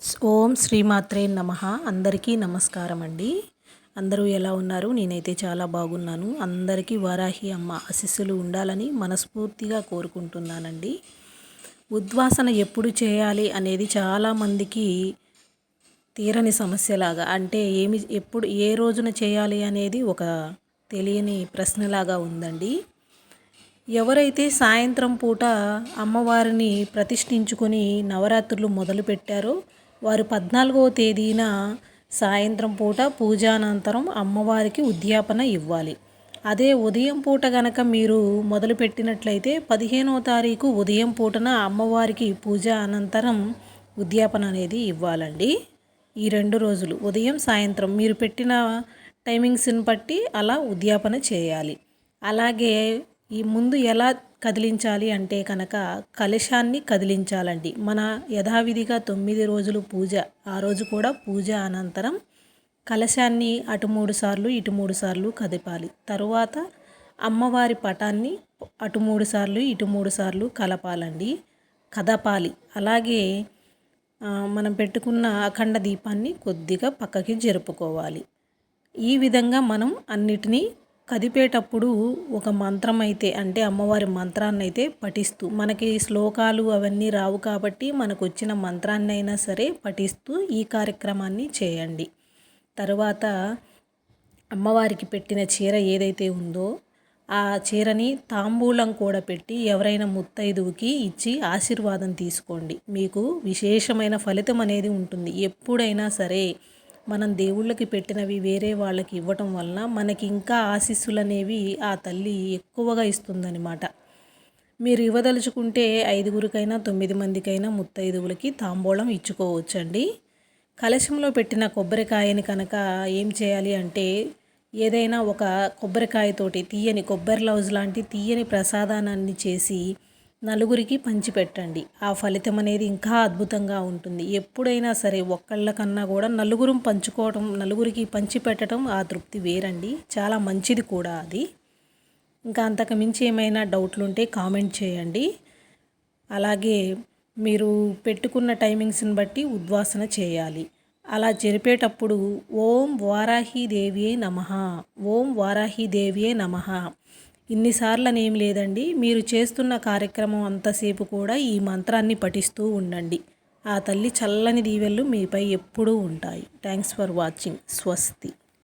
ఓం శ్రీమాత్రే నమ. అందరికీ నమస్కారం అండి. అందరూ ఎలా ఉన్నారు? నేనైతే చాలా బాగున్నాను. అందరికీ వారాహి అమ్మ అశిస్సులు ఉండాలని మనస్ఫూర్తిగా కోరుకుంటున్నానండి. ఉద్వాసన ఎప్పుడు చేయాలి అనేది చాలామందికి తీరని సమస్యలాగా అంటే ఏమి ఎప్పుడు ఏ రోజున చేయాలి అనేది ఒక తెలియని ప్రశ్నలాగా ఉందండి. ఎవరైతే సాయంత్రం పూట అమ్మవారిని ప్రతిష్ఠించుకొని నవరాత్రులు మొదలుపెట్టారో వారు పద్నాలుగవ తేదీన సాయంత్రం పూట పూజానంతరం అమ్మవారికి ఉద్యాపన ఇవ్వాలి. అదే ఉదయం పూట గనక మీరు మొదలుపెట్టినట్లయితే పదిహేనవ తారీఖు ఉదయం పూటన అమ్మవారికి పూజ అనంతరం ఉద్యాపన అనేది ఇవ్వాలండి. ఈ రెండు రోజులు ఉదయం సాయంత్రం మీరు పెట్టిన టైమింగ్స్ని బట్టి అలా ఉద్యాపన చేయాలి. అలాగే ఈ ముందు ఎలా కదిలించాలి అంటే కనుక కలశాన్ని కదిలించాలండి. మన యథావిధిగా తొమ్మిది రోజులు పూజ ఆ రోజు కూడా పూజ అనంతరం కలశాన్ని అటు మూడు సార్లు ఇటు మూడు సార్లు కదిపాలి. తరువాత అమ్మవారి పటాన్ని అటు మూడు సార్లు ఇటు మూడు సార్లు కలపాలండి. కదపాలి. అలాగే మనం పెట్టుకున్న అఖండ దీపాన్ని కొద్దిగా పక్కకి జరుపుకోవాలి. ఈ విధంగా మనం అన్నిటినీ కదిపేటప్పుడు ఒక మంత్రం అయితే అంటే అమ్మవారి మంత్రాన్ని అయితే పఠిస్తూ మనకి శ్లోకాలు అవన్నీ రావు కాబట్టి మనకు వచ్చిన మంత్రాన్ని అయినా సరే పఠిస్తూ ఈ కార్యక్రమాన్ని చేయండి. తర్వాత అమ్మవారికి పెట్టిన చీర ఏదైతే ఉందో ఆ చీరని తాంబూలం కూడా పెట్టి ఎవరైనా ముత్తైదువుకి ఇచ్చి ఆశీర్వాదం తీసుకోండి. మీకు విశేషమైన ఫలితం అనేది ఉంటుంది. ఎప్పుడైనా సరే మనం దేవుళ్ళకి పెట్టినవి వేరే వాళ్ళకి ఇవ్వటం వలన మనకి ఇంకా ఆశీస్సులు అనేవి ఆ తల్లి ఎక్కువగా ఇస్తుందన్నమాట. మీరు ఇవ్వదలుచుకుంటే ఐదుగురికైనా తొమ్మిది మందికైనా ముత్తైదువులకి తాంబూలం ఇచ్చుకోవచ్చండి. కలశంలో పెట్టిన కొబ్బరికాయని కనుక ఏం చేయాలి అంటే ఏదైనా ఒక కొబ్బరికాయతోటి తీయని కొబ్బరి లౌజ్ లాంటి తీయని ప్రసాదానాన్ని చేసి నలుగురికి పంచిపెట్టండి. ఆ ఫలితం అనేది ఇంకా అద్భుతంగా ఉంటుంది. ఎప్పుడైనా సరే ఒక్కళ్ళకన్నా కూడా నలుగురు పంచుకోవటం నలుగురికి పంచిపెట్టడం ఆ తృప్తి వేరండి. చాలా మంచిది కూడా అది. ఇంకా అంతకు మించి ఏమైనా డౌట్లు ఉంటే కామెంట్ చేయండి. అలాగే మీరు పెట్టుకున్న టైమింగ్స్ని బట్టి ఉద్వాసన చేయాలి. అలా జరిపేటప్పుడు ఓం వారాహి దేవియే నమ. ఓం వారాహి దేవియే నమ. ఇన్నిసార్లు అనేం లేదండి. మీరు చేస్తున్న కార్యక్రమం అంతసేపు కూడా ఈ మంత్రాన్ని పఠిస్తూ ఉండండి. ఆ తల్లి చల్లని దీవెళ్ళు మీపై ఎప్పుడూ ఉంటాయి. Thanks for watching. స్వస్తి.